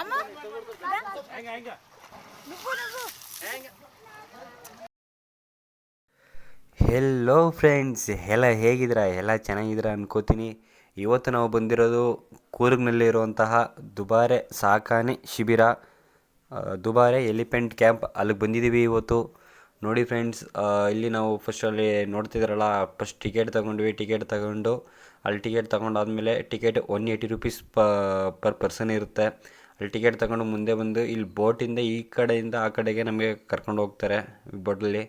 అమ్మ నువ్వు నువ్వు ಹೆಲೋ ಫ್ರೆಂಡ್ಸ್ ಎಲ್ಲ ಹೇಗಿದ್ದೀರಾ ಎಲ್ಲ ಚೆನ್ನಾಗಿದ್ದೀರಾ ಅನ್ಕೋತೀನಿ ಇವತ್ತು ನಾವು ಬಂದಿರೋದು ಕೂರ್ಗ್ನಲ್ಲಿರುವಂತಹ ದುಬಾರೆ ಸಾಕಾಣೆ ಶಿಬಿರ ಆ, ದುಬಾರೆ ಎಲಿಫೆಂಟ್ ಕ್ಯಾಂಪ್ ಅಲ್ಲಿಗೆ ಬಂದಿದ್ದೀವಿ ಇವತ್ತು ನೋಡಿ ಫ್ರೆಂಡ್ಸ್ ಇಲ್ಲಿ ನಾವು ಫಸ್ಟಲ್ಲಿ ನೋಡ್ತಿದ್ರಲ್ಲ ಫಸ್ಟ್ ಟಿಕೆಟ್ ತಗೊಂಡ್ವಿ. ಟಿಕೆಟ್ ತಗೊಂಡು, ಅಲ್ಲಿ ticket ತಗೊಂಡಾದ್ಮೇಲೆ ticket one eighty rupees per person ಇರುತ್ತೆ. ಅಲ್ಲಿ ಟಿಕೆಟ್ ತಗೊಂಡು ಮುಂದೆ ಬಂದು, ಇಲ್ಲಿ ಬೋಟಿಂದ ಈ ಕಡೆಯಿಂದ ಆ ಕಡೆಗೆ ನಮಗೆ ಕರ್ಕೊಂಡು ಹೋಗ್ತಾರೆ ಬೋಟಲ್ಲಿ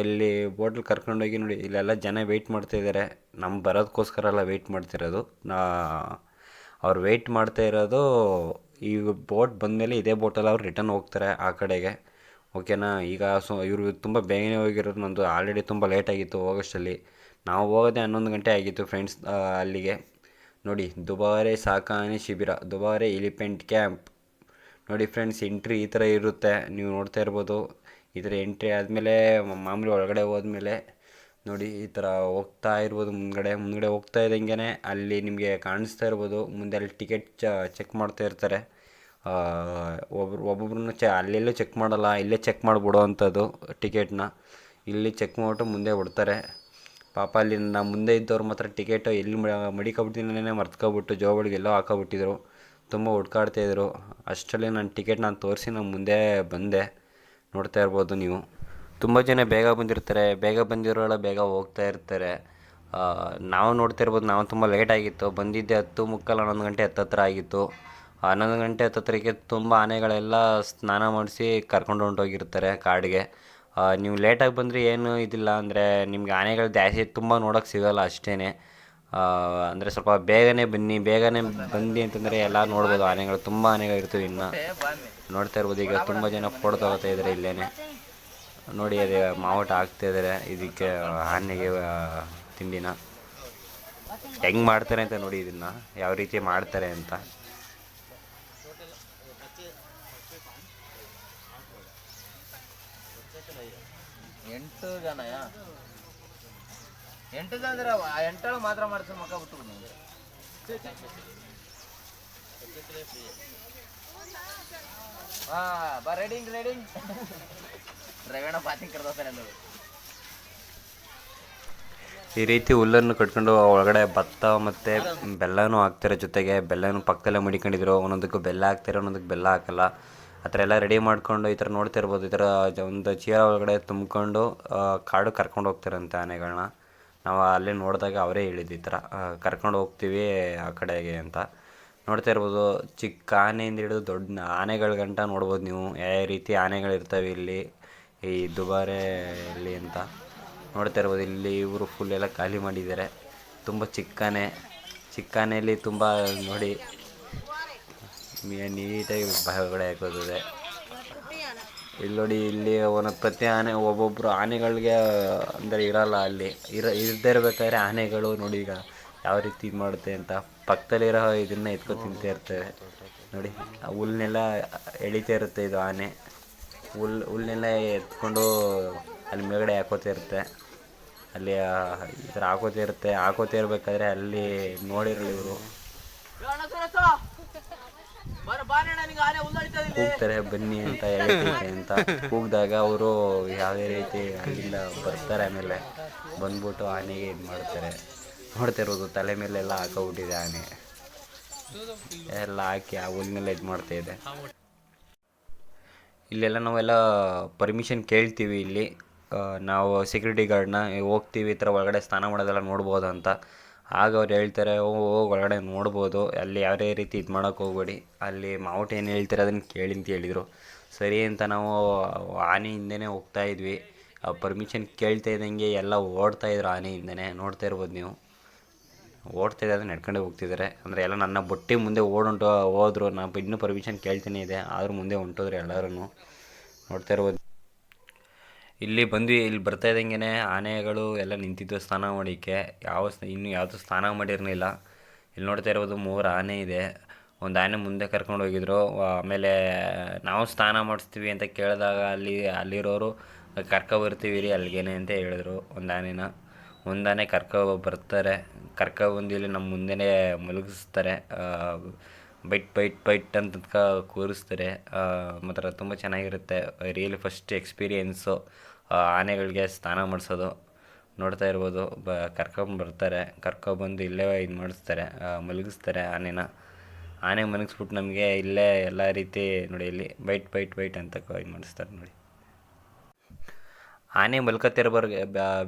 ಇಲ್ಲಿ ಬೋಟಲ್ಲಿ ಕರ್ಕೊಂಡೋಗಿ ನೋಡಿ, ಇಲ್ಲೆಲ್ಲ ಜನ ವೆಯ್ಟ್ ಮಾಡ್ತಾಯಿದ್ದಾರೆ ನಮ್ಮ ಬರೋದಕ್ಕೋಸ್ಕರ ಎಲ್ಲ ವೆಯ್ಟ್ ಮಾಡ್ತಿರೋದು ನಾ, ಅವ್ರು ವೆಯ್ಟ್ ಮಾಡ್ತಾ ಇರೋದು, ಈ ಬೋಟ್ ಬಂದಮೇಲೆ ಇದೇ ಬೋಟಲ್ಲಿ ಅವ್ರು ರಿಟರ್ನ್ ಹೋಗ್ತಾರೆ ಆ ಕಡೆಗೆ. ಓಕೆನಾ? ಈಗ ಸೊ, ಇವರು ತುಂಬ ಬೇಗನೆ ಹೋಗಿರೋದು ನಂದು ಆಲ್ರೆಡಿ ತುಂಬ ಲೇಟ್ ಆಗಿತ್ತು ಹೋಗೋಷ್ಟಲ್ಲಿ ನಾವು ಹೋಗೋದೇ ಹನ್ನೊಂದು ಗಂಟೆ ಆಗಿತ್ತು ಫ್ರೆಂಡ್ಸ್ ಅಲ್ಲಿಗೆ. ನೋಡಿ, ದುಬಾರೆ ಸಾಕಾಣೆ ಶಿಬಿರ, ದುಬಾರೆ ಎಲಿಫೆಂಟ್ ಕ್ಯಾಂಪ್ ನೋಡಿ ಫ್ರೆಂಡ್ಸ್ ಎಂಟ್ರಿ ಈ ಥರ ಇರುತ್ತೆ, ನೀವು ನೋಡ್ತಾ ಇರ್ಬೋದು. ಈ ಥರ ಎಂಟ್ರಿ ಆದಮೇಲೆ, ಮಾಮೂಲಿ ಒಳಗಡೆ ಹೋದ್ಮೇಲೆ, ನೋಡಿ ಈ ಥರ ಹೋಗ್ತಾ ಇರ್ಬೋದು ಮುಂದ್ಗಡೆ. ಮುಂದ್ಗಡೆ ಹೋಗ್ತಾ ಇದ್ದಂಗೆ ಅಲ್ಲಿ ನಿಮಗೆ ಕಾಣಿಸ್ತಾ ಇರ್ಬೋದು. ಮುಂದೆ ಅಲ್ಲಿ ಟಿಕೆಟ್ ಚೆಕ್ ಮಾಡ್ತಾ ಇರ್ತಾರೆ. ಒಬ್ರು, ಒಬ್ಬೊಬ್ರನ್ನ ಚೆ, ಅಲ್ಲೆಲ್ಲೂ ಚೆಕ್ ಮಾಡಲ್ಲ, ಇಲ್ಲೇ ಚೆಕ್ ಮಾಡಿಬಿಡೋ ಅಂಥದ್ದು ಟಿಕೆಟ್ನ ಇಲ್ಲಿ ಚೆಕ್ ಮಾಡಿಬಿಟ್ಟು ಮುಂದೆ ಬಿಡ್ತಾರೆ. ಪಾಪ ಅಲ್ಲಿ ನಮ್ಮ ಮುಂದೆ ಇದ್ದವ್ರು ಮಾತ್ರ ಟಿಕೆಟ್ ಎಲ್ಲಿ ಮಡಿಕೊಬಿಟ್ಟಿನೇ ಮರ್ತ್ಕೊಬಿಟ್ಟು ಜೋಬಳಿಗೆ ಎಲ್ಲೋ ಹಾಕೋಬಿಟ್ಟಿದ್ರು. ತುಂಬ ಹುಡ್ಕಾಡ್ತಾಯಿದ್ರು ಅಷ್ಟರಲ್ಲಿ ನಾನು ಟಿಕೆಟ್ ನಾನು ತೋರಿಸಿ ನಾನು ಮುಂದೆ ಬಂದೆ. ನೋಡ್ತಾ ಇರ್ಬೋದು ನೀವು. ತುಂಬ ಜನ ಬೇಗ ಬಂದಿರ್ತಾರೆ. ಬೇಗ ಬಂದಿರೋಲ್ಲ ಬೇಗ ಹೋಗ್ತಾ ಇರ್ತಾರೆ. ನಾವು ನೋಡ್ತಾ ಇರ್ಬೋದು ನಾವು ತುಂಬ ಲೇಟ್ ಆಗಿತ್ತು. ಬಂದಿದ್ದೆ ಹತ್ತು ಮುಕ್ಕಾಲು ಹನ್ನೊಂದು ಗಂಟೆ ಹತ್ತತ್ರ ಆಗಿತ್ತು. ಹನ್ನೊಂದು ಗಂಟೆ ಹತ್ತತ್ರಕ್ಕೆ ತುಂಬ ಆನೆಗಳೆಲ್ಲ ಸ್ನಾನ ಮಾಡಿಸಿ ಕರ್ಕೊಂಡು ಹೊಂಟೋಗಿರ್ತಾರೆ ಕಾಡಿಗೆ. ನೀವು ಲೇಟಾಗಿ ಬಂದರೆ ಏನು ಇದಿಲ್ಲ ಅಂದರೆ ನಿಮಗೆ ಆನೆಗಳು ಜಾಸ್ತಿ ತುಂಬ ನೋಡೋಕ್ಕೆ ಸಿಗೋಲ್ಲ ಅಷ್ಟೇ ಅಂದರೆ ಸ್ವಲ್ಪ ಬೇಗನೆ ಬನ್ನಿ, ಬೇಗನೆ ಬಂದಿ ಅಂತಂದರೆ ಎಲ್ಲ ನೋಡ್ಬೋದು ಆನೆಗಳು. ತುಂಬ ಆನೆಗಳು ಇರ್ತವೆ ಇನ್ನು. ನೋಡ್ತಾ ಇರ್ಬೋದು, ಈಗ ತುಂಬ ಜನ ಫೋಟೋ ತಗೋತಾ ಇದ್ದಾರೆ ಇಲ್ಲೇ ನೋಡಿ, ಅದೇ ಮಾವಟ ಆಗ್ತಾ ಇದಕ್ಕೆ ಆನೆಗೆ ತಿಂಡಿನ. ಹೆಂಗೆ ಮಾಡ್ತಾರೆ ಅಂತ ನೋಡಿ, ಇದನ್ನು ಯಾವ ರೀತಿ ಮಾಡ್ತಾರೆ ಅಂತ. ಎಂಟು ಜನಯ? ಎಂಟು ಜನ ಅಂದ್ರೆ ಎಂಟಳು ಮಾತ್ರ ಮಾಡ್ತಾರೆ ಮಕ್ಕ ಬಿಟ್ಟು ನಿಮಗೆ ಹಾ, ಬಾ ರೆಡಿಂಗ್ ರೆಡಿಂಗ್ ರವೇಣ ಪಾತಿಂಗ್ ಕರ್ದೋತಾರೆ ಅಂದಳು ಈ ರೀತಿ ಹುಲ್ಲನ್ನು ಕಟ್ಕೊಂಡು ಒಳಗಡೆ ಭತ್ತ ಮತ್ತು ಬೆಲ್ಲನೂ ಹಾಕ್ತಾರೆ ಜೊತೆಗೆ. ಬೆಲ್ಲನೂ ಪಕ್ಕದಲ್ಲೇ ಮಡಿಕೊಂಡಿದ್ರು. ಒಂದೊಂದಕ್ಕೂ ಬೆಲ್ಲ ಹಾಕ್ತಾರೆ, ಒಂದೊಂದಕ್ಕೆ ಬೆಲ್ಲ ಹಾಕಲ್ಲ. ಆ ಥರ ಎಲ್ಲ ರೆಡಿ ಮಾಡ್ಕೊಂಡು ಈ ಥರ ನೋಡ್ತಾ ಇರ್ಬೋದು. ಈ ಥರ ಒಂದು ಚೀಲ ಒಳಗಡೆ ತುಂಬಿಕೊಂಡು ಕಾಡು ಕರ್ಕೊಂಡು ಹೋಗ್ತಾರಂತೆ ಆನೆಗಳನ್ನ ನಾವು ಅಲ್ಲೇ ನೋಡಿದಾಗ ಅವರೇ ಹೇಳಿದ್ದು ಈ ಥರ. ಕರ್ಕೊಂಡು ಹೋಗ್ತೀವಿ ಆ ಕಡೆಗೆ ಅಂತ. ನೋಡ್ತಾ ಇರ್ಬೋದು, ಚಿಕ್ಕ ಆನೆಯಿಂದ ಹಿಡಿದು ದೊಡ್ಡ ಆನೆಗಳ ಗಂಟ ನೋಡ್ಬೋದು ನೀವು. ಯಾವ ರೀತಿ ಆನೆಗಳಿರ್ತವೆ ಇಲ್ಲಿ, ಈ ದುಬಾರೆಯಲ್ಲಿ ಅಂತ. ನೋಡ್ತಾ ಇರ್ಬೋದು, ಇಲ್ಲಿ ಇವರು ಫುಲ್ ಎಲ್ಲ ಖಾಲಿ ಮಾಡಿದ್ದಾರೆ. ತುಂಬ ಚಿಕ್ಕನೆ, ಚಿಕ್ಕನೆಯಲ್ಲಿ ತುಂಬ ನೋಡಿ. ನೀಟಾಗಿ ಭಾಗಗಳೇ ಹಾಕೋದಿದೆ. ಇಲ್ಲಿ ನೋಡಿ, ಇಲ್ಲಿ ಒಂದೊಂದು ಪ್ರತಿ ಆನೆ ಒಬ್ಬೊಬ್ಬರು ಆನೆಗಳಿಗೆ, ಅಂದರೆ ಇರಲ್ಲ ಅಲ್ಲಿ. ಇರ, ಇರದೇ ಇರಬೇಕಾದ್ರೆ ಆನೆಗಳು ನೋಡಿ ಈಗ ಯಾವ ರೀತಿ ಇದು ಮಾಡುತ್ತೆ ಅಂತ. ಪಕ್ಕದಲ್ಲಿರೋ ಇದನ್ನ ಎತ್ಕೊ ತಿಂತಾ ಇರ್ತವೆ. ನೋಡಿ ಆ ಹುಲ್ಲನ್ನೆಲ್ಲ ಎಳಿತಾ ಇರುತ್ತೆ ಇದು ಆನೆ. ಹುಲ್ ಹುಲ್ನೆಲ್ಲ ಎತ್ಕೊಂಡು ಅಲ್ಲಿ ಮೇಲ್ಗಡೆ ಹಾಕೋತಾ ಇರುತ್ತೆ. ಅಲ್ಲಿ ಈ ಥರ ಹಾಕೋತಾ ಇರುತ್ತೆ. ಇರಬೇಕಾದ್ರೆ ಅಲ್ಲಿ ನೋಡಿರಲಿ ಇವರು. ಹೋಗ್ತಾರೆ, ಬನ್ನಿ ಅಂತ ಹೇಳ್ತೈತೆ ಅಂತ. ಕೂಗಿದಾಗ ಅವರು ಯಾವುದೇ ರೀತಿ ಅಲ್ಲಿಂದ ಬರ್ತಾರೆ ಆಮೇಲೆ. ಬಂದ್ಬಿಟ್ಟು ಆನೆಗೆ ಇದು ಮಾಡ್ತಾರೆ. ನೋಡ್ತಾ ಇರೋದು, ತಲೆ ಮೇಲೆಲ್ಲ ಹಾಕೋಬಿಟ್ಟಿದೆ ಆನೆ. ಎಲ್ಲ ಹಾಕಿ ಆ ಹುಲ್ನೆಲ್ಲ ಇದು ಮಾಡ್ತಾ ಇದೆ. ಇಲ್ಲೆಲ್ಲ ನಾವೆಲ್ಲ ಪರ್ಮಿಷನ್ ಕೇಳ್ತೀವಿ ಇಲ್ಲಿ. ನಾವು ಸೆಕ್ಯೂರಿಟಿ ಗಾರ್ಡ್ನ ಹೋಗ್ತೀವಿ ಈ ಥರ ಒಳಗಡೆ ಸ್ನಾನ ಮಾಡೋದೆಲ್ಲ ನೋಡ್ಬೋದು ಅಂತ. ಆಗ ಅವ್ರು ಹೇಳ್ತಾರೆ, ಓ ಹೋಗಿ ಒಳಗಡೆ ನೋಡ್ಬೋದು, ಅಲ್ಲಿ ಯಾವುದೇ ರೀತಿ ಇದು ಮಾಡೋಕ್ಕೆ ಹೋಗ್ಬೇಡಿ. ಅಲ್ಲಿ ಮಾವುಟ ಏನು ಹೇಳ್ತಾರೆ ಅದನ್ನು ಕೇಳಿ ಅಂತ ಹೇಳಿದರು. ಸರಿ ಅಂತ ನಾವು ಆನೆ ಹೋಗ್ತಾ ಇದ್ವಿ. ಪರ್ಮಿಷನ್ ಕೇಳ್ತಾ ಇದ್ದಂಗೆ ಎಲ್ಲ ಓಡ್ತಾ ಇದ್ರು ಆನೆ ಹಿಂದೆನೇ. ನೋಡ್ತಾ ಇರ್ಬೋದು ನೀವು. ಓಡ್ತಾ ಇದ್ದಾರೆ ನಡ್ಕೊಂಡೇ ಹೋಗ್ತಿದ್ದಾರೆ ಅಂದರೆ ಎಲ್ಲ ನನ್ನ ಬೊಟ್ಟಿ ಮುಂದೆ ಓಡುಂಟು, ಹೋದ್ರು. ನಾನು ಇನ್ನೂ ಪರ್ಮಿಷನ್ ಕೇಳ್ತಾನೆ ಇದೆ. ಆದರೂ ಮುಂದೆ ಹೊಂಟೋದ್ರೆ ಎಲ್ಲರೂ ನೋಡ್ತಾ ಇರ್ಬೋದು. ಇಲ್ಲಿ ಬಂದ್ವಿ, ಇಲ್ಲಿ ಬರ್ತಾ ಇದ್ದಂಗೆ ಆನೆಗಳು ಎಲ್ಲ ನಿಂತಿದ್ದು ಸ್ನಾನ ಮಾಡೋಕ್ಕೆ ಯಾವ ಇನ್ನು ಯಾವುದು ಸ್ನಾನ ಮಾಡಿರಲಿಲ್ಲ. ಇಲ್ಲಿ ನೋಡ್ತಾ ಇರ್ಬೋದು ಮೂರು ಆನೆ ಇದೆ. ಒಂದು ಆನೆ ಮುಂದೆ ಕರ್ಕೊಂಡು ಹೋಗಿದ್ರು. ಆಮೇಲೆ ನಾವು ಸ್ನಾನ ಮಾಡಿಸ್ತೀವಿ ಅಂತ ಕೇಳಿದಾಗ ಅಲ್ಲಿ, ಅಲ್ಲಿರೋರು, ಕರ್ಕ ಬರ್ತೀವಿ ರೀ ಅಲ್ಲಿಗೇನೆ ಅಂತ ಹೇಳಿದ್ರು ಒಂದು ಆನೆನ. ಒಂದು ಆನೆ ಕರ್ಕೊ ಬರ್ತಾರೆ. ಕರ್ಕೊ ಬಂದು ಇಲ್ಲಿ ನಮ್ಮ ಮುಂದೆನೇ ಮಲಗಿಸ್ತಾರೆ ಬೈಟ್ ಬೈಟ್ ಬೈಟ್ ಅಂತ ಕೂರಿಸ್ತಾರೆ. ಮಾತ್ರ ತುಂಬ ಚೆನ್ನಾಗಿರುತ್ತೆ. Really first experience. ಆನೆಗಳಿಗೆ ಸ್ನಾನ ಮಾಡಿಸೋದು ನೋಡ್ತಾ ಇರ್ಬೋದು. ಬ ಕರ್ಕೊಂಬರ್ತಾರೆ ಕರ್ಕೊಬಂದು ಇಲ್ಲೇ ಇದು ಮಾಡಿಸ್ತಾರೆ. ಮಲಗಿಸ್ತಾರೆ ಆನೆನ. ಆನೆ ಮಲಗಿಸ್ಬಿಟ್ಟು ನಮಗೆ ಇಲ್ಲೇ ಎಲ್ಲ ರೀತಿ ನೋಡಿ ಇಲ್ಲಿ ಬೈಟ್ ಬೈಟ್ ಬೈಟ್ ಅಂತ ಇದು ಮಾಡಿಸ್ತಾರೆ ನೋಡಿ. ಆನೆ ಮಲ್ಕತ್ತಿರ್ಬರ್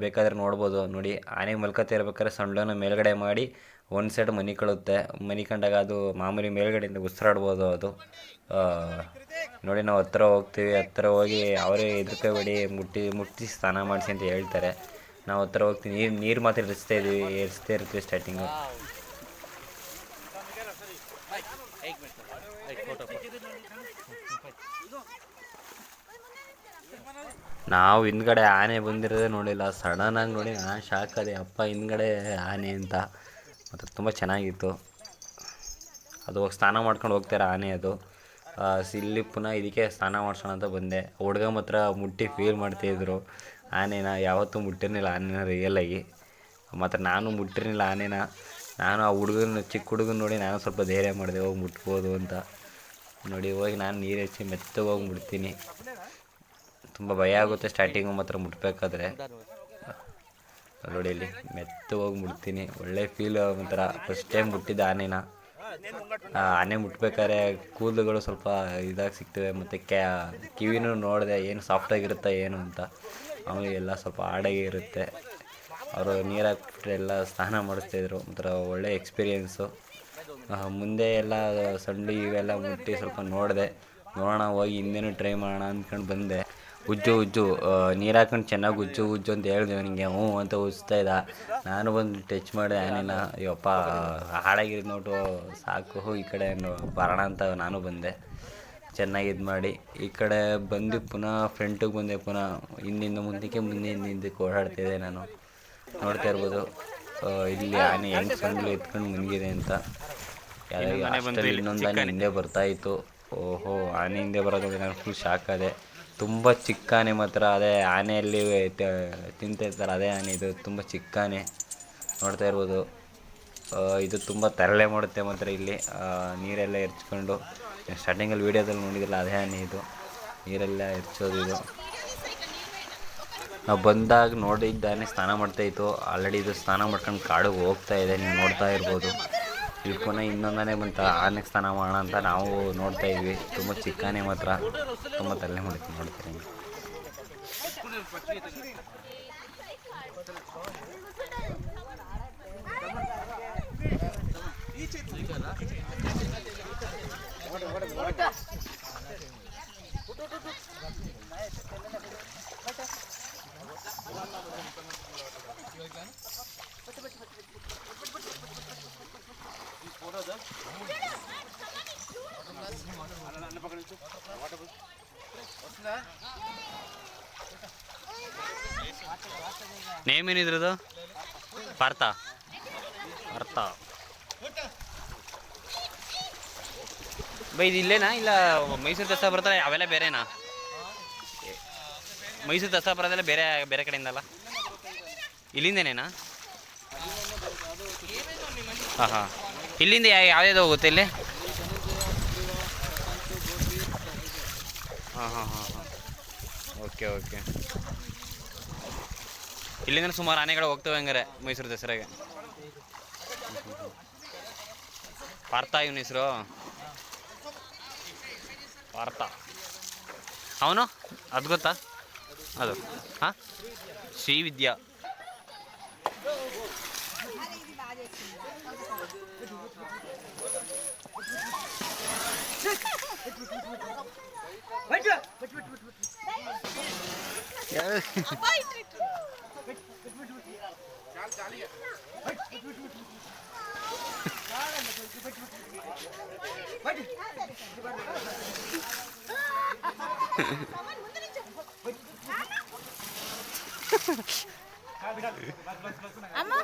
ಬೇಕಾದ್ರೆ ನೋಡ್ಬೋದು. ನೋಡಿ ಆನೆ ಮಲ್ಕತ್ತಿರ್ಬೇಕಾದ್ರೆ ಸೊಂಡ್ಲನ ಮೇಲ್ಗಡೆ ಮಾಡಿ ಒಂದು ಸೈಡ್ ಮನಿ ಕಳುತ್ತೆ. ಮನಿ ಕಂಡಾಗ ಅದು ಮಾಮೂಲಿ ಮೇಲ್ಗಡೆಯಿಂದ ಉಸಿರಾಡ್ಬೋದು ಅದು. ನೋಡಿ ನಾವು ಹತ್ರ ಹೋಗ್ತೀವಿ, ಹತ್ರ ಹೋಗಿ ಅವರೇ ಹೆದರ್ಕೋಬೇಡಿ ಮುಟ್ಟಿ ಮುಟ್ಟಿ ಸ್ನಾನ ಮಾಡಿಸಿ ಅಂತ ಹೇಳ್ತಾರೆ. ನಾವು ಹತ್ರ ಹೋಗ್ತೀವಿ, ನೀರು ನೀರು ಮಾತ್ರ ಇರಿಸ್ತಾ ಇದ್ದೀವಿ ಇರಿಸ್ತಾ ಇರ್ತೀವಿ ಸ್ಟಾರ್ಟಿಂಗು ನಾವು ಹಿಂದ್ಗಡೆ ಆನೆ ಬಂದಿರೋದೇ ನೋಡಿಲ್ಲ. ಸಡನ್ನಾಗಿ ನೋಡಿ, ನಾನು ಶಾಕ್ ಅದೇ ಅಪ್ಪ ಹಿಂದ್ಗಡೆ ಆನೆ ಅಂತ. ಮತ್ತು ತುಂಬ ಚೆನ್ನಾಗಿತ್ತು. ಅದು ಸ್ನಾನ ಮಾಡ್ಕೊಂಡು ಹೋಗ್ತಾರೆ ಆನೆ ಅದು. ಇಲ್ಲಿ ಪುನಃ ಇದಕ್ಕೆ ಸ್ನಾನ ಮಾಡ್ಸೋಣ ಅಂತ ಬಂದೆ. ಹುಡ್ಗ ಮಾತ್ರ ಮುಟ್ಟಿ ಫೀಲ್ ಮಾಡ್ತಾಯಿದ್ರು ಆನೆನ ಯಾವತ್ತೂ ಮುಟ್ಟಿರಲಿಲ್ಲ ಆನೆನ ರಿಯಲಾಗಿ ಮಾತ್ರ ನಾನು ಮುಟ್ಟಿರಲಿಲ್ಲ ಆನೆನ. ನಾನು ಆ ಹುಡುಗನ, ಚಿಕ್ಕ ಹುಡುಗನ ನೋಡಿ ನಾನು ಸ್ವಲ್ಪ ಧೈರ್ಯ ಮಾಡಿದೆ, ಹೋಗಿ ಮುಟ್ಬೋದು ಅಂತ. ನೋಡಿ, ಹೋಗಿ ನಾನು ನೀರು ಹೆಚ್ಚಿ ಮೆತ್ತಗೆ ಹೋಗಿ ಮುಟ್ತೀನಿ. ತುಂಬ ಭಯ ಆಗುತ್ತೆ ಸ್ಟಾರ್ಟಿಂಗು ಮಾತ್ರ ಮುಟ್ಬೇಕಾದ್ರೆ. ಮೆತ್ತ ಹೋಗಿ ಮುಟ್ತೀನಿ. ಒಳ್ಳೆ ಫೀಲ್ ಒಂಥರ. ಫಸ್ಟ್ ಟೈಮ್ ಮುಟ್ಟಿದ್ದ ಆನೆನ. ಆನೆ ಮುಟ್ಬೇಕಾದ್ರೆ ಕೂದಲುಗಳು ಸ್ವಲ್ಪ ಇದಾಗಿ ಸಿಗ್ತವೆ. ಮತ್ತು ಕ್ಯಾ ಕಿವಿನೂ ನೋಡಿದೆ ಏನು ಸಾಫ್ಟಾಗಿರುತ್ತೆ ಏನು ಅಂತ. ಆಮೇಲೆ ಎಲ್ಲ ಸ್ವಲ್ಪ ಹಾಡಾಗಿ ಇರುತ್ತೆ. ಅವರು ನೀರು ಹಾಕ್ಬಿಟ್ರೆ ಎಲ್ಲ ಸ್ನಾನ ಮಾಡಿಸ್ತಾಯಿದ್ರು ಒಂಥರ ಒಳ್ಳೆ ಎಕ್ಸ್ಪೀರಿಯೆನ್ಸು ಮುಂದೆ ಎಲ್ಲ ಸಂಡಿ ಇವೆಲ್ಲ ಮುಟ್ಟಿ ಸ್ವಲ್ಪ ನೋಡಿದೆ. ನೋಡೋಣ, ಹೋಗಿ ಹಿಂದೆನೂ ಟ್ರೈ ಮಾಡೋಣ ಅಂದ್ಕೊಂಡು ಬಂದೆ. ಉಜ್ಜು ಉಜ್ಜು. ನೀರು ಹಾಕೊಂಡು ಚೆನ್ನಾಗಿ ಉಜ್ಜು ಉಜ್ಜು ಅಂತ ಹೇಳಿದೆ ಅವನಿಗೆ. ಹ್ಞೂ ಅಂತ ಉಜ್ತಾ ಇದ್ದ. ನಾನು ಬಂದು ಟಚ್ ಮಾಡಿದೆ ಆನೆನ ಅಯ್ಯಪ್ಪ ಹಾಳಾಗಿರೋದು ನೋಟು ಸಾಕು. ಈ ಕಡೆ ಬರೋಣ ಅಂತ ನಾನು ಬಂದೆ. ಚೆನ್ನಾಗಿ ಇದು ಮಾಡಿ. ಈ ಕಡೆ ಬಂದು ಪುನಃ ಫ್ರೆಂಟಿಗೆ ಬಂದೆ ಪುನಃ. ಹಿಂದಿಂದ ಮುಂದಕ್ಕೆ ಮುಂದೆ ಹಿಂದಕ್ಕೆ ಓಡಾಡ್ತಿದ್ದೆ ನಾನು. ನೋಡ್ತಾ ಇರ್ಬೋದು. ಇಲ್ಲಿ ಆನೆ ಹೆಂಗೆ ಸಣ್ಣ ಎತ್ಕೊಂಡು ಮುಂದಿದೆ ಅಂತ. ಇನ್ನೊಂದು ಆನೆ ಹಿಂದೆ ಬರ್ತಾಯಿತ್ತು ಓಹೋ ಆನೆ ಹಿಂದೆ ಬರೋದ್ರೆ ನಾನು ಫುಲ್ ಶಾಕ್ ಆದೆ. ತುಂಬ ಚಿಕ್ಕ ಆನೆ ಮಾತ್ರ. ಅದೇ ಆನೆಯಲ್ಲಿ ತಿಂತಾ ತಿಂತಿರ್ತಾರೆ. ಅದೇ ಆನೆ ಇದು ತುಂಬ ಚಿಕ್ಕ ಆನೆ ನೋಡ್ತಾ ಇರ್ಬೋದು. ಇದು ತುಂಬ ತರಳೆ ಮಾಡುತ್ತೆ ಮಾತ್ರ ಇಲ್ಲಿ. ನೀರೆಲ್ಲ ಎರ್ಚ್ಕೊಂಡು. ಸ್ಟಾರ್ಟಿಂಗಲ್ಲಿ ವೀಡಿಯೋದಲ್ಲಿ ನೋಡಿದಿಲ್ಲ ಅದೇ ಆನೆ ಇದು. ನೀರೆಲ್ಲ ಎರ್ಚೋದು ಇದು. ನಾವು ಬಂದಾಗ ನೋಡಿದ್ದಾನೆ ಸ್ನಾನ ಮಾಡ್ತಾ ಇತ್ತು. ಆಲ್ರೆಡಿ ಇದು ಸ್ನಾನ ಮಾಡ್ಕೊಂಡು ಕಾಡಿಗೆ ಹೋಗ್ತಾ ಇದೆ. ನೀವು ನೋಡ್ತಾ ಇರ್ಬೋದು. ಪುನಃ ಇನ್ನೊಂದನೇ ಬಂತ. ಆರನೇ ಸ್ಥಾನ ಮಾಡೋಣ ಅಂತ ನಾವು ನೋಡ್ತಾ ಇದ್ವಿ. ತುಂಬ ಚಿಕ್ಕನೆ ಮಾತ್ರ. ತುಂಬ ತಲೆ ಮಾಡ್ತೀವಿ ನೋಡ್ತೀನಿ ನೇಮ್ ಏನಿದ್ರದು ಪಾರ್ಥ ಪಾರ್ಥ ಬೈ, ಇದು ಇಲ್ಲೇನಾ? ಇಲ್ಲ, ಮೈಸೂರು ದಸರಾ ಬರ್ತಾರೆ ಅವೆಲ್ಲ ಬೇರೆನಾ? ಮೈಸೂರು ದಸರಾ ಬರೋದೆಲ್ಲ ಬೇರೆ ಬೇರೆ ಕಡೆಯಿಂದ ಅಲ್ಲ ಇಲ್ಲಿಂದನೇನಾ? ಹಾಂ ಹಾಂ. ಇಲ್ಲಿಂದ ಯಾವ್ಯಾವ್ದು ಹೋಗುತ್ತೆ ಇಲ್ಲಿ? ಹಾಂ ಹಾಂ ಹಾಂ ಹಾಂ. Okay okay. ಇಲ್ಲಿಂದ ಸುಮಾರು ಆನೆಗಳು ಹೋಗ್ತವೆ ಹಂಗಾರೆ ಮೈಸೂರು ದಸರಾಗೆ. ಪಾರ್ಥ ಇವನ ಹೆಸರು. ಪಾರ್ಥ. ಅವನು? ಅದು ಗೊತ್ತಾ? ಅದು. ಹಾಂ? ಶ್ರೀವಿದ್ಯಾ. అమ్మ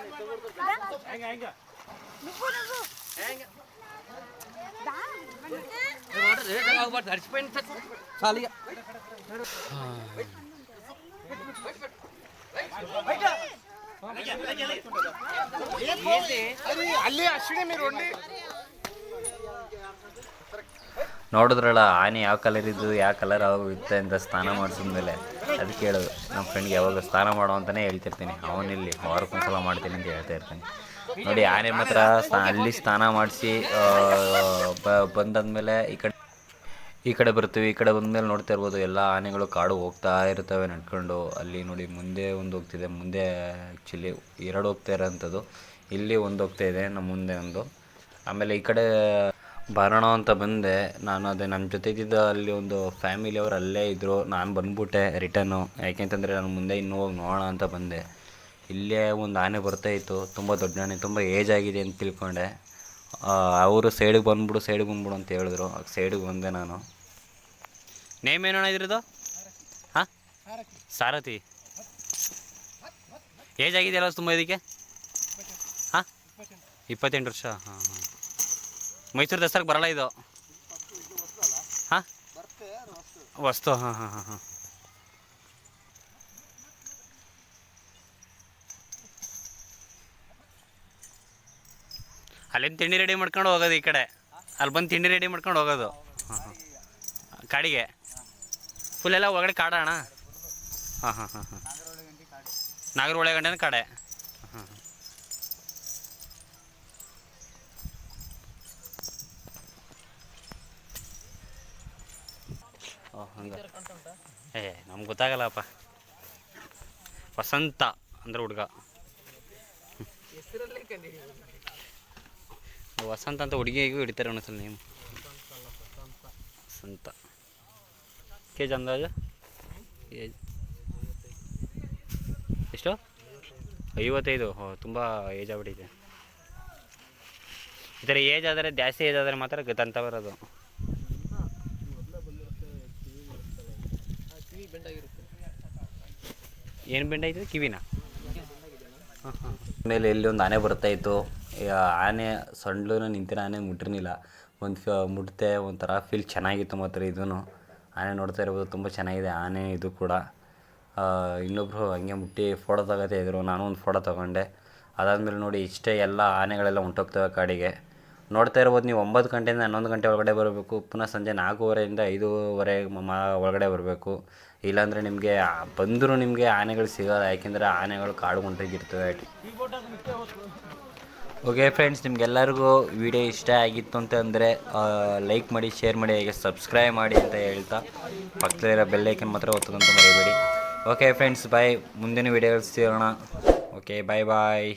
నువ్వు నువ్వు తడిచిపోయింది చాలు ఇక ನೋಡಿದ್ರಲ್ಲ, ಆನೆ ಯಾವ ಕಲರ್ ಇದ್ದು, ಯಾವ ಕಲರ್ ಇರುತ್ತೆ ಅಂತ ಸ್ನಾನ ಮಾಡಿಸಿದ್ಮೇಲೆ ಅದಕ್ಕೆ ಹೇಳೋದು ನಮ್ಮ ಫ್ರೆಂಡ್ಗೆ ಯಾವಾಗ ಸ್ನಾನ ಮಾಡೋ ಅಂತಲೇ ಹೇಳ್ತಿರ್ತೀನಿ. ಅವನಿಲ್ಲಿ ವಾರಕ್ಕೊಂದ್ಸಲ ಮಾಡ್ತೀನಿ ಅಂತ ಹೇಳ್ತಾ ಇರ್ತೀನಿ. ನೋಡಿ, ಆನೆ ಮಾತ್ರ ಅಲ್ಲಿ ಸ್ನಾನ ಮಾಡಿಸಿ ಬಂದಾದ್ಮೇಲೆ ಈ ಕಡೆ ಈ ಕಡೆ ಬರ್ತೀವಿ ಈ ಕಡೆ ಬಂದಮೇಲೆ ನೋಡ್ತಾ ಇರ್ಬೋದು, ಎಲ್ಲ ಆನೆಗಳು ಕಾಡು ಹೋಗ್ತಾ ಇರ್ತವೆ ನಡ್ಕೊಂಡು. ಅಲ್ಲಿ ನೋಡಿ ಮುಂದೆ ಒಂದು ಹೋಗ್ತಿದೆ, ಮುಂದೆ ಆ್ಯಕ್ಚುಲಿ ಎರಡು ಹೋಗ್ತಾ ಇರೋಂಥದ್ದು. ಇಲ್ಲಿ ಒಂದು ಹೋಗ್ತಾ ಇದೆ, ನಮ್ಮ ಮುಂದೆ ಒಂದು. ಆಮೇಲೆ ಈ ಕಡೆ ಬರೋಣ ಅಂತ ಬಂದೆ. ನಾನು ಅದೇ ನನ್ನ ಜೊತೆಗಿದ್ದ ಅಲ್ಲಿ ಒಂದು ಫ್ಯಾಮಿಲಿ ಅವರು ಅಲ್ಲೇ ಇದ್ದರು ನಾನು ಬಂದ್ಬಿಟ್ಟೆ ರಿಟರ್ನು ಯಾಕೆಂತಂದರೆ ನಾನು ಮುಂದೆ ಇನ್ನೂ ಹೋಗಿ ನೋಡೋಣ ಅಂತ ಬಂದೆ. ಇಲ್ಲೇ ಒಂದು ಆನೆ ಬರ್ತಾ ಇತ್ತು. ತುಂಬ ದೊಡ್ಡ ಆನೆ, ತುಂಬ ಏಜ್ ಆಗಿದೆ ಅಂತ ತಿಳ್ಕೊಂಡೆ. ಅವರು ಸೈಡಿಗೆ ಬಂದ್ಬಿಡು ಸೈಡಿಗೆ ಬಂದ್ಬಿಡು ಅಂತ ಹೇಳಿದ್ರು. ಸೈಡಿಗೆ ಬಂದೆ ನಾನು. ನೇಮ್ ಏನೋಣ ಇದ್ರದ್ದು? ಹಾಂ? ಸಾರಥಿ. ಏಜ್ ಆಗಿದೆಯಲ್ಲ ತುಂಬ ಇದಕ್ಕೆ? ಹಾಂ? ಇಪ್ಪತ್ತೆಂಟು ವರ್ಷ. ಹಾಂ ಹಾಂ. ಮೈಸೂರು ದಸರಾಗೆ ಬರಲ್ಲ ಇದು? ಹಾಂ? ವಸ್ತು. ಹಾಂ ಹಾಂ ಹಾಂ ಹಾಂ. ಅಲ್ಲಿಂದ ತಿಂಡಿ ರೆಡಿ ಮಾಡ್ಕೊಂಡು ಹೋಗೋದು ಈ ಕಡೆ. ಅಲ್ಲಿ ಬಂದು ತಿಂಡಿ ರೆಡಿ ಮಾಡ್ಕೊಂಡು ಹೋಗೋದು. ಹಾಂ ಹಾಂ. ಕಾಡಿಗೆ. ಫುಲ್ ಎಲ್ಲ ಒಳಗಡೆ ಕಾಡ ಅಣ್ಣ? ಹಾಂ ಹಾಂ ಹಾಂ ಹಾಂ. ನಾಗರ ಒಳಗಂಡೆನ ಕಾಡೆ. ಏ, ನಮ್ಗೆ ಗೊತ್ತಾಗಲ್ಲಪ್ಪ. ವಸಂತ ಅಂದ್ರೆ ಹುಡುಗ. ವಸಂತ ಅಂತ ಹುಡುಗಿಗೂ ಹಿಡಿತಾರೆ ಸಲ ನೇಮ್ ವಸಂತ. ಕೆ ಜಿ ಅಂದಾಜು ಎಷ್ಟು? ಐವತ್ತೈದು. ತುಂಬ ಏಜ್ ಆಗ್ಬಿಟ್ಟಿದೆ. ಥರ ಏಜ್ ಆದರೆ, ಜಾಸ್ತಿ ಏಜ್ ಆದರೆ ಮಾತ್ರ ಗತಂತ ಬರೋದು. ಏನು ಬೆಂಡ್ ಆಯ್ತದೆ ಕಿವಿನ? ಮೇಲೆ ಎಲ್ಲಿ ಒಂದು ಆನೆ ಬರ್ತಾ ಇತ್ತು ಆನೆ ಸಣ್ಣ ನಿಂತಿರೋ ಆನೆ ಮುಟ್ಟಿರ್ಲಿಲ್ಲ. ಒಂದು ಫ ಮುಟ್ತೆ ಒಂಥರ ಫೀಲ್ ಚೆನ್ನಾಗಿತ್ತು ಮಾತ್ರ ಇದೂ ಆನೆ ನೋಡ್ತಾ ಇರ್ಬೋದು, ತುಂಬ ಚೆನ್ನಾಗಿದೆ ಆನೆ ಇದು ಕೂಡ. ಇನ್ನೊಬ್ಬರು ಹಂಗೆ ಮುಟ್ಟಿ ಫೋಟೋ ತಗೋತಾ ಇದ್ರು, ನಾನು ಒಂದು ಫೋಟೋ ತಗೊಂಡೆ. ಅದಾದಮೇಲೆ ನೋಡಿ ಇಷ್ಟೇ ಎಲ್ಲ ಆನೆಗಳೆಲ್ಲ ಹೊಂಟೋಗ್ತವೆ ಕಾಡಿಗೆ. ನೋಡ್ತಾ ಇರ್ಬೋದು ನೀವು ಒಂಬತ್ತು ಗಂಟೆಯಿಂದ ಹನ್ನೊಂದು ಗಂಟೆ ಒಳಗಡೆ ಬರಬೇಕು, ಪುನಃ ಸಂಜೆ ನಾಲ್ಕೂವರೆಯಿಂದ ಐದೂವರೆ ಮ ಒಳಗಡೆ ಬರಬೇಕು. ಇಲ್ಲಾಂದರೆ ನಿಮಗೆ ಬಂದರೂ ನಿಮಗೆ ಆನೆಗಳು ಸಿಗೋಲ್ಲ, ಯಾಕೆಂದರೆ ಆನೆಗಳು ಕಾಡು ಹೊಂಟೋಗಿರ್ತವೆ ಓಕೆ ಫ್ರೆಂಡ್ಸ್ ನಿಮ್ಗೆಲ್ಲರಿಗೂ ವಿಡಿಯೋ ಇಷ್ಟ ಆಗಿತ್ತು ಅಂತ ಅಂದರೆ ಲೈಕ್ ಮಾಡಿ ಶೇರ್ ಮಾಡಿ, ಹಾಗೆ ಸಬ್ಸ್ಕ್ರೈಬ್ ಮಾಡಿ ಅಂತ ಹೇಳ್ತಾ ಪಕ್ಕದಲ್ಲಿರೋ ಬೆಲ್ಲೈಕನ್ ಮಾತ್ರ ಒತ್ತದಂತ ಮರಿಬೇಡಿ. ಓಕೆ ಫ್ರೆಂಡ್ಸ್ ಬಾಯ್ ಮುಂದಿನ ವಿಡಿಯೋಗಳು ಸಿಗೋಣ. ಓಕೆ ಬಾಯ್ ಬಾಯ್